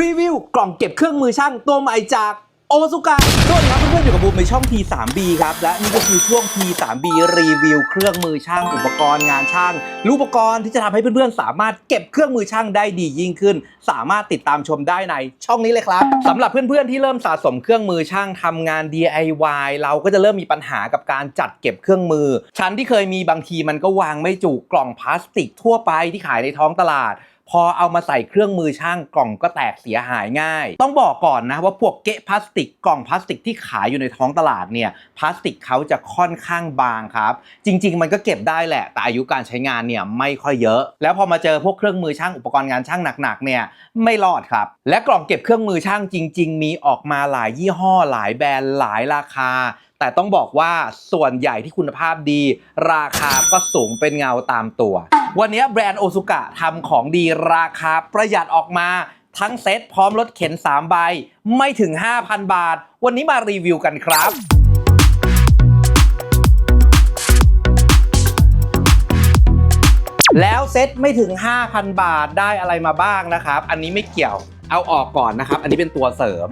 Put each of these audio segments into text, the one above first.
รีวิวกล่องเก็บเครื่องมือช่างตัวใหม่จากโอซุกะสวัสดีครับเพื่อนๆอยู่กับบูมในช่อง T3B ครับ และนี่ก็คือช่วง T3B รีวิวเครื่องมือช่างอุปกรณ์งานช่างรูปอุปกรณ์ที่จะทำให้เพื่อนๆ สามารถเก็บเครื่องมือช่างได้ดียิ่งขึ้น สามารถติดตามชมได้ในช่องนี้เลยครับสำหรับเพื่อนๆที่เริ่มสะสมเครื่องมือช่างทำงาน DIY เราก็จะเริ่มมีปัญหากับการจัดเก็บเครื่องมือ ชั้นที่เคยมีบางทีมันก็วางไม่จุกล่องพลาสติกทั่วไปที่ขายในท้องตลาด พอเอามาใส่เครื่องมือช่างกล่องก็แตกเสียหายง่าย ต้องบอกก่อนนะว่าพวกเกะพลาสติกกล่องพลาสติกที่ขายอยู่ในท้องตลาดเนี่ยพลาสติกเขาจะค่อนข้างบางครับ จริง ๆ มันก็เก็บได้แหละ แต่อายุการใช้งานเนี่ยไม่ค่อยเยอะ แล้วพอมาเจอพวกเครื่องมือช่างอุปกรณ์งานช่างหนักๆเนี่ยไม่รอดครับ และกล่องเก็บเครื่องมือช่างจริง ๆ มีออกมาหลายยี่ห้อ หลายแบรนด์หลายราคาแต่ต้องบอกว่าส่วนใหญ่ที่คุณภาพดี ราคาก็สูงเป็นเงาตามตัว วันนี้แบรนด์โอซุกะทำของดีราคาประหยัดออกมา ทั้งเซ็ตพร้อมรถเข็น 3 ใบ ไม่ถึง 5,000 บาท วันนี้มารีวิวกันครับแล้วเซ็ตไม่ถึง 5,000 บาทได้อะไรมาบ้างนะครับ อันนี้ไม่เกี่ยว เอาออกก่อนนะครับ อันนี้เป็นตัวเสริม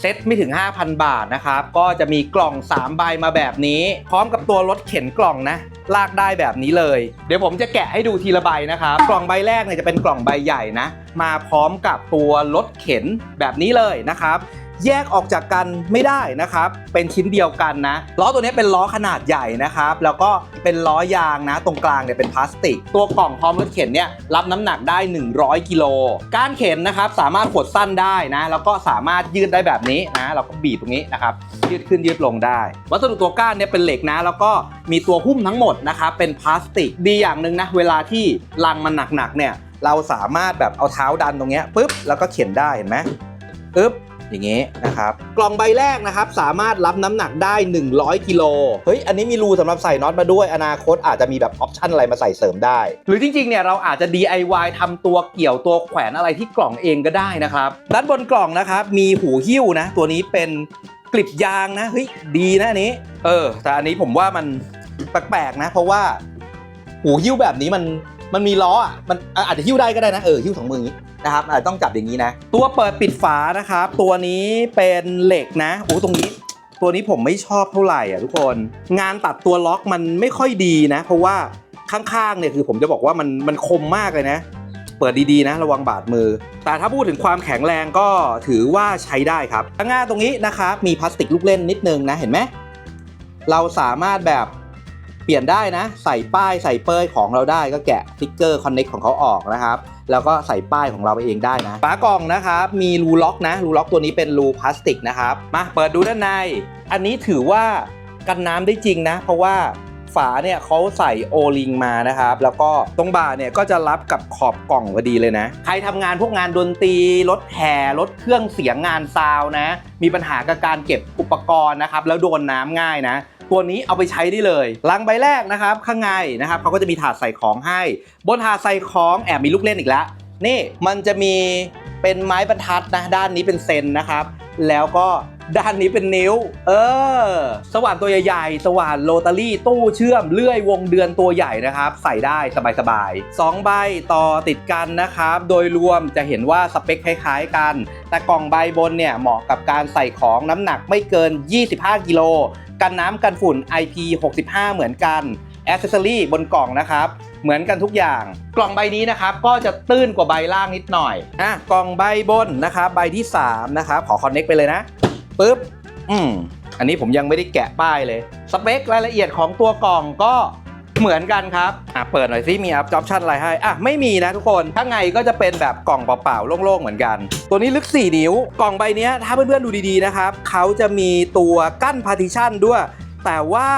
เซ็ตไม่ถึง 5,000 บาทนะครับ ก็จะมีกล่อง 3 ใบมาแบบนี้ พร้อมกับตัวรถเข็นกล่องนะลากได้แบบนี้เลย เดี๋ยวผมจะแกะให้ดูทีละใบนะครับ กล่องใบแรกเนี่ยจะเป็นกล่องใบใหญ่นะ มาพร้อมกับตัวรถเข็นแบบนี้เลยนะครับ แยกออกจากกันไม่ได้นะครับ เป็นชิ้นเดียวกันนะ ล้อตัวนี้เป็นล้อขนาดใหญ่นะครับ แล้วก็เป็นล้อยางนะ ตรงกลางเนี่ยเป็นพลาสติก ตัวกล่องพร้อมรถเข็นเนี่ยรับน้ำหนักได้ 100กิโลก้านเข็นนะครับสามารถขดสั้นได้นะ แล้วก็สามารถยืดได้แบบนี้นะ เราก็บีบตรงนี้นะครับ ยืดขึ้นยืดลงได้ วัสดุตัวก้านเนี่ยเป็นเหล็กนะ แล้วก็มีตัวหุ้มทั้งหมดนะครับ เป็นพลาสติก ดีอย่างหนึ่งนะ เวลาที่ลังมันหนักๆเนี่ย เราสามารถแบบเอาเท้าดันตรงเนี้ยปุ๊บ แล้วก็เข็นได้เห็นไหมปึ๊บ อย่างงี้นะครับ กล่องใบแรกนะครับ สามารถรับน้ำหนักได้ 100กิโลเฮ้ย อันนี้มีรูสำหรับใส่น็อตมาด้วย อนาคตอาจจะมีแบบออปชั่นอะไรมาใส่เสริมได้ หรือจริงๆเนี่ยเราอาจจะ DIY ทำตัวเกี่ยวตัวแขวนอะไรที่กล่องเองก็ได้นะครับ ด้านบนกล่องนะครับ มีหูหิ้วนะ ตัวนี้เป็นกลิบยางนะเฮ้ยดีนะอันนี้ เออ แต่อันนี้ผมว่ามันแปลกๆนะ เพราะว่าหูหิ้วแบบนี้มันมันมีล้ออะมันอะอาจจะหิ้วได้ก็ได้นะเออหิ้วสองมืออย่างนี้ นะครับต้องจับอย่างนี้นะ ตัวเปิดปิดฝานะครับ ตัวนี้เป็นเหล็กนะโอ้ตรงนี้ ตัวนี้ผมไม่ชอบเท่าไหร่อะทุกคน งานตัดตัวล็อกมันไม่ค่อยดีนะ เพราะว่าข้างๆเนี่ยคือผมจะบอกว่ามันมันคมมากเลยนะ เปิดดีๆนะ ระวังบาดมือ แต่ถ้าพูดถึงความแข็งแรงก็ถือว่าใช้ได้ครับข้างหน้าตรงนี้นะครับมีพลาสติกลูกเล่นนิดนึงนะเห็นไหมเราสามารถแบบเปลี่ยนได้นะ ใส่ป้ายใส่เป้ยของเราได้ก็แกะสติ๊กเกอร์คอนเน็กของเขาออกนะครับ แล้วก็ใส่ป้ายของเราไปเองได้นะฝากล่องนะครับมีรูล็อกนะรูล็อกตัวนี้เป็นรูพลาสติกนะครับมาเปิดดูด้านใน อันนี้ถือว่ากันน้ำได้จริงนะ เพราะว่าฝาเนี่ยเขาใส่โอลิงมานะครับ แล้วก็ตรงบ่าเนี่ยก็จะรับกับขอบกล่องพอดีเลยนะ ใครทำงานพวกงานดนตรีรถแห่รถเครื่องเสียงงานซาวน์นะ มีปัญหากับการเก็บอุปกรณ์นะครับ แล้วโดนน้ำง่ายนะ ตัวนี้เอาไปใช้ได้เลยลังใบแรกนะครับข้างในนะครับเขาก็จะมีถาดใส่ของให้ บนถาดใส่ของแอบมีลูกเล่นอีกแล้วนี่มันจะมีเป็นไม้บรรทัดนะด้านนี้เป็นเซนนะครับ แล้วก็ ด้านนี้เป็นนิ้ว เออ สว่านตัวใหญ่ๆ สว่านโรตารี่ ตู้เชื่อม เลื่อยวงเดือนตัวใหญ่นะครับ ใส่ได้สบายๆสองใบต่อติดกันนะครับ โดยรวมจะเห็นว่าสเปคคล้ายๆกัน แต่กล่องใบบนเนี่ยเหมาะกับการใส่ของน้ำหนักไม่เกิน 25 กิโล กันน้ำกันฝุ่น IP65 เหมือนกันอ c เซสซอรี่บนกล่องนะครับเหมือนกันทุกอย่าง กล่องใบนี้นะครับก็จะตื้นกว่าใบล่างนิดหน่อยอะกล่องใบบนนะครับใบที่ 3 นะครับขอคอนเน็กไปเลยนะ ปึ๊บ อืม อันนี้ผมยังไม่ได้แกะป้ายเลย สเปครายละเอียดของตัวกล่องก็เหมือนกันครับ อะ เปิดหน่อยสิมีอัพจ็อบชั่นอะไรให้ อะ ไม่มีนะทุกคน ข้างในก็จะเป็นแบบกล่องเปล่าๆ โล่งๆ เหมือนกัน ตัวนี้ลึก 4 นิ้ว กล่องใบนี้ถ้าเพื่อนๆ ดูดีๆ นะครับ เขาจะมีตัวกั้นพาร์ติชันด้วย แต่ว่า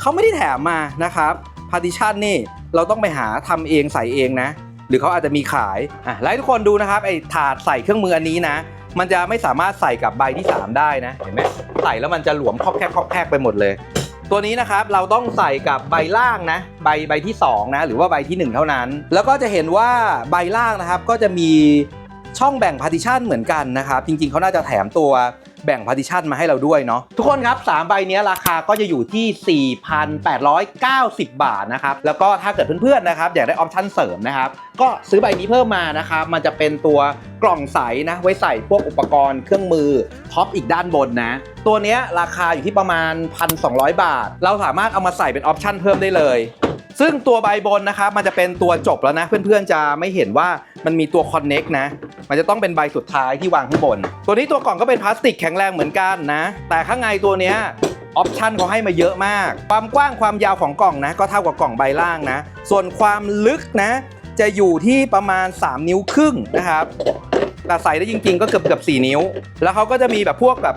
เขาไม่ได้แถมมานะครับ พาร์ติชันนี่เราต้องไปหาทำเองใส่เองนะ หรือเขาอาจจะมีขาย อะแล้วให้ทุกคนดูนะครับ ไอ้ถาดใส่เครื่องมืออันนี้นะ มันจะไม่สามารถใส่กับใบที่ 3 ได้นะ เห็นไหมใส่แล้วมันจะหลวมครอบแคบครอบแคบไปหมดเลย ตัวนี้นะครับเราต้องใส่กับใบล่างนะ ใบใบที่2นะหรือว่าใบที่ 1 เท่านั้น แล้วก็จะเห็นว่าใบล่างนะครับก็จะมีช่องแบ่งพาร์ติชันเหมือนกันนะครับ จริงๆเขาน่าจะแถมตัว แบ่งพาร์ติชันมาให้เราด้วยเนาะทุกคนครับ 3 ใบนี้ราคาก็จะอยู่ที่ 4,890 บาทนะครับ แล้วก็ถ้าเกิดเพื่อนๆนะครับอยากได้ออปชั่นเสริมนะครับก็ซื้อใบนี้เพิ่มมานะครับมันจะเป็นตัวกล่องใสนะไว้ใส่พวกอุปกรณ์เครื่องมือท็อปอีกด้านบนนะ ตัวนี้ราคาอยู่ที่ประมาณ 1,200 บาท เราสามารถเอามาใส่เป็นออปชั่นเพิ่มได้เลยซึ่งตัวใบบนนะครับมันจะเป็นตัวจบแล้วนะ เพื่อนๆจะไม่เห็นว่า มันมีตัว Connect นะ มันจะต้องเป็นใบสุดท้ายที่วางข้างบน ตัวนี้ตัวกล่องก็เป็นพลาสติกแข็งแรงเหมือนกันนะ แต่ข้างในตัวเนี้ยออปชันเขาให้มาเยอะมาก ความกว้างความยาวของกล่องนะ ก็เท่ากับกล่องใบล่างนะ ส่วนความลึกนะ จะอยู่ที่ประมาณ 3 นิ้วครึ่งนะครับแต่ใส่ได้จริงๆ ก็เกือบเกือบ4นิ้ว แล้วเขาก็จะมีแบบพวกแบบ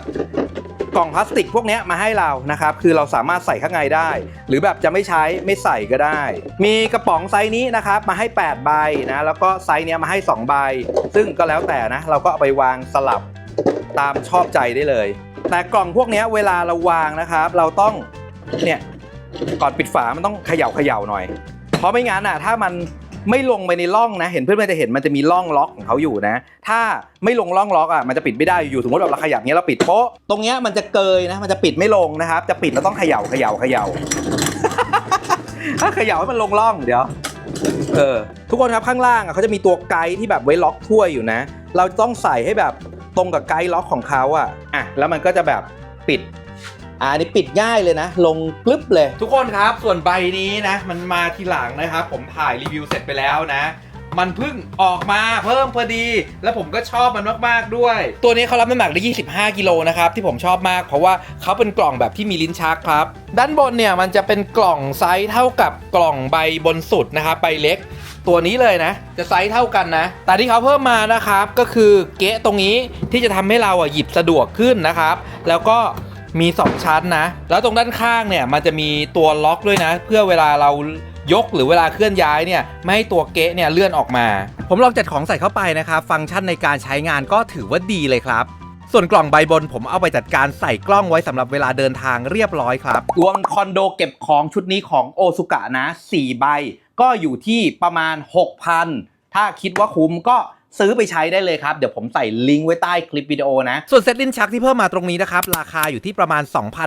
กล่องพลาสติกพวกนี้มาให้เรานะครับ คือเราสามารถใส่ข้างในได้ หรือแบบจะไม่ใช้ไม่ใส่ก็ได้ มีกระป๋องไซส์นี้นะครับมาให้ 8 ใบนะ แล้วก็ไซส์นี้มาให้ 2 ใบ ซึ่งก็แล้วแต่นะ เราก็เอาไปวางสลับตามชอบใจได้เลย แต่กล่องพวกนี้เวลาเราวางนะครับ เราต้องเนี่ยก่อนปิดฝามันต้องเขย่าเขย่าหน่อย เพราะไม่งั้นอะถ้ามัน ไม่ลงไปในร่องนะ เห็นเพื่อนๆจะเห็นมันจะมีร่องล็อกของเขาอยู่นะ ถ้าไม่ลงร่องล็อกอะมันจะปิดไม่ได้อยู่สมมติแบบเราขยับเงี้ยเราปิดโป๊ะตรงเนี้ยมันจะเกยนะ มันจะปิดไม่ลงนะครับ จะปิดเราต้องเขย่าเขย่าเขย่าถ้าเขย่าให้มันลงร่องเดี๋ยวเออทุกคนครับข้างล่างอะเขาจะมีตัวไกด์ที่แบบไว้ล็อกถ้วยอยู่นะ เราต้องใส่ให้แบบตรงกับไกด์ล็อกของเขาอะอะแล้วมันก็จะแบบปิด อ่าอันนี้ปิดง่ายเลยนะ ลงกลึบเลย ทุกคนครับส่วนใบนี้นะ มันมาทีหลังนะครับ ผมถ่ายรีวิวเสร็จไปแล้วนะ มันเพิ่งออกมาเพิ่มพอดี แล้วผมก็ชอบมันมากๆด้วย ตัวนี้เขารับน้ำหนักได้ 25 กิโลนะครับ ที่ผมชอบมาก เพราะว่าเขาเป็นกล่องแบบที่มีลิ้นชักครับ ด้านบนเนี่ยมันจะเป็นกล่องไซส์เท่ากับกล่องใบบนสุดนะครับใบเล็กตัวนี้เลยนะ จะไซส์เท่ากันนะ แต่ที่เขาเพิ่มมานะครับ ก็คือเกะตรงนี้ที่จะทำให้เราอะหยิบสะดวกขึ้นนะครับ แล้วก็ มี 2 ชั้นนะ แล้วตรงด้านข้างเนี่ยมันจะมีตัวล็อกด้วยนะ เพื่อเวลาเรายกหรือเวลาเคลื่อนย้ายเนี่ยไม่ให้ตัวเกะเนี่ยเลื่อนออกมา ผมลองจัดของใส่เข้าไปนะครับ ฟังก์ชันในการใช้งานก็ถือว่าดีเลยครับ ส่วนกล่องใบบนผมเอาไปจัดการใส่กล้องไว้สำหรับเวลาเดินทางเรียบร้อยครับรวมคอนโดเก็บของชุดนี้ของโอซุกะนะ4ใบ ก็อยู่ที่ประมาณ 6,000 ถ้าคิดว่าคุ้มก็ ซื้อไปใช้ได้เลยครับ เดี๋ยวผมใส่ลิงก์ไว้ใต้คลิปวิดีโอนะ ส่วนเซตลิ้นชักที่เพิ่มมาตรงนี้นะครับ ราคาอยู่ที่ประมาณ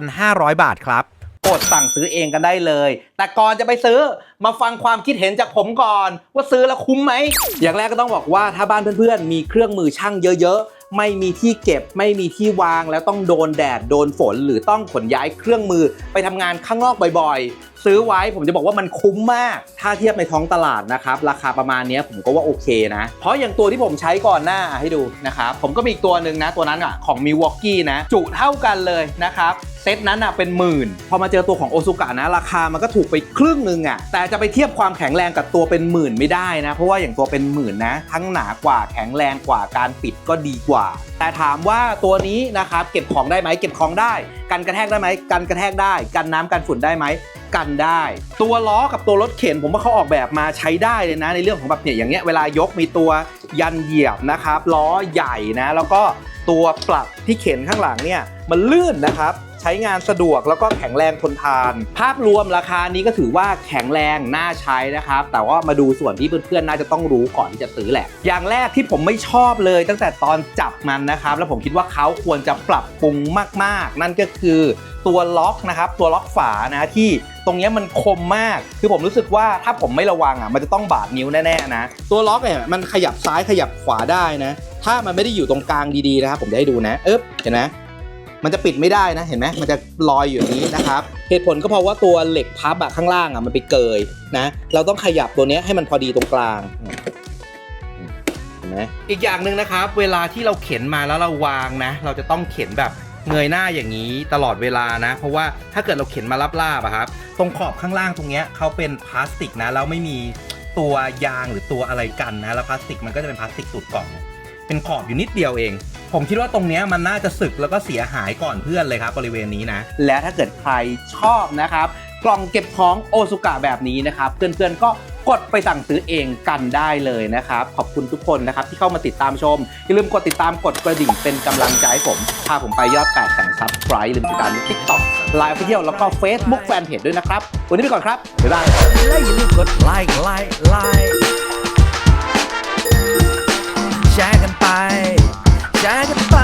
2,500 บาทครับกดสั่งซื้อเองกันได้เลย แต่ก่อนจะไปซื้อมาฟังความคิดเห็นจากผมก่อน ว่าซื้อแล้วคุ้มไหม อย่างแรกก็ต้องบอกว่าถ้าบ้านเพื่อนๆ มีเครื่องมือช่างเยอะๆ ไม่มีที่เก็บไม่มีที่วาง แล้วต้องโดนแดดโดนฝน หรือต้องขนย้ายเครื่องมือไปทำงานข้างนอกบ่อยๆ ซื้อไว้ผมจะบอกว่ามันคุ้มมาก ถ้าเทียบในท้องตลาดนะครับราคาประมาณนี้ผมก็ว่าโอเคนะ เพราะอย่างตัวที่ผมใช้ก่อนหน้าให้ดูนะครับผมก็มีอีกตัวหนึ่งนะตัวนั้นอะของมิวอกกี้นะจุเท่ากันเลยนะครับ เซตนั้นอะเป็นหมื่น พอมาเจอตัวของโอซุกะนะ ราคามันก็ถูกไปครึ่งหนึงอะแต่จะไปเทียบความแข็งแรงกับตัวเป็นหมื่นไม่ได้นะ เพราะว่าอย่างตัวเป็นหมื่นนะ ทั้งหนากว่าแข็งแรงกว่าการปิดก็ดีกว่า แต่ถามว่าตัวนี้นะครับเก็บของได้ไหมเก็บของได้ กันกระแทกได้ไหมกันกระแทกได้ กันน้ำกันฝุ่นได้ไหมกันได้ ตัวล้อกับตัวรถเข็นผมว่าเขาออกแบบมาใช้ได้เลยนะ ในเรื่องของแบบเนี่ยอย่างเงี้ยเวลายกมีตัวยันเหยียบนะครับล้อใหญ่นะ แล้วก็ ตัวปรับที่เข็นข้างหลังเนี่ยมันลื่นนะครับใช้งานสะดวกแล้วก็แข็งแรงทนทาน ภาพรวมราคานี้ก็ถือว่าแข็งแรงน่าใช้นะครับ แต่ว่ามาดูส่วนที่เพื่อนๆน่าจะต้องรู้ก่อนที่จะซื้อแหละ อย่างแรกที่ผมไม่ชอบเลยตั้งแต่ตอนจับมันนะครับ แล้วผมคิดว่าเขาควรจะปรับปรุงมากๆ นั่นก็คือตัวล็อกนะครับ ตัวล็อกฝานะที่ตรงนี้มันคมมาก คือผมรู้สึกว่าถ้าผมไม่ระวังอะมันจะต้องบาดนิ้วแน่ๆนะ ตัวล็อกเนี่ยมันขยับซ้ายขยับขวาได้นะ ถ้ามันไม่ได้อยู่ตรงกลางดีๆนะครับ ผมจะให้ดูนะเอ๊บเห็นไหมมันจะปิดไม่ได้นะเห็นไหมมันจะลอยอยู่นี้นะครับ เหตุผลก็เพราะว่าตัวเหล็กพับอะข้างล่างอะมันไปเกยนะ เราต้องขยับตัวนี้ให้มันพอดีตรงกลางเห็นไหมอีกอย่างหนึ่งนะครับ เวลาที่เราเข็นมาแล้วเราวางนะ เราจะต้องเข็นแบบเงยหน้าอย่างนี้ตลอดเวลานะ เพราะว่าถ้าเกิดเราเข็นมาลาบๆอะครับตรงขอบข้างล่างตรงเนี้ยเขาเป็นพลาสติกนะแล้วไม่มีตัวยางหรือตัวอะไรกันนะแล้วพลาสติกมันก็จะเป็นพลาสติกตูดกล่อง เป็นขอบอยู่นิดเดียวเอง ผมคิดว่าตรงนี้มันน่าจะสึกแล้วก็เสียหายก่อนเพื่อนเลยครับบริเวณนี้นะ และถ้าเกิดใครชอบนะครับกล่องเก็บของโอซุกะแบบนี้นะครับเพื่อนๆก็กดไปสั่งซื้อเองกันได้เลยนะครับ ขอบคุณทุกคนนะครับที่เข้ามาติดตามชม อย่าลืมกดติดตามกดกระดิ่งเป็นกำลังใจให้ผม พาผมไปยอด8แสนซับสไครต์ลืมติดตามใน TikTok ไลฟ์เที่ยวแล้วก็ Facebook Fanpage ด้วยนะครับ วันนี้ไปก่อนครับบ๊ายบายแล้วอย่าลืมกดไลค์ไลค์ไลค์ แชร์กันไป แชร์กันไป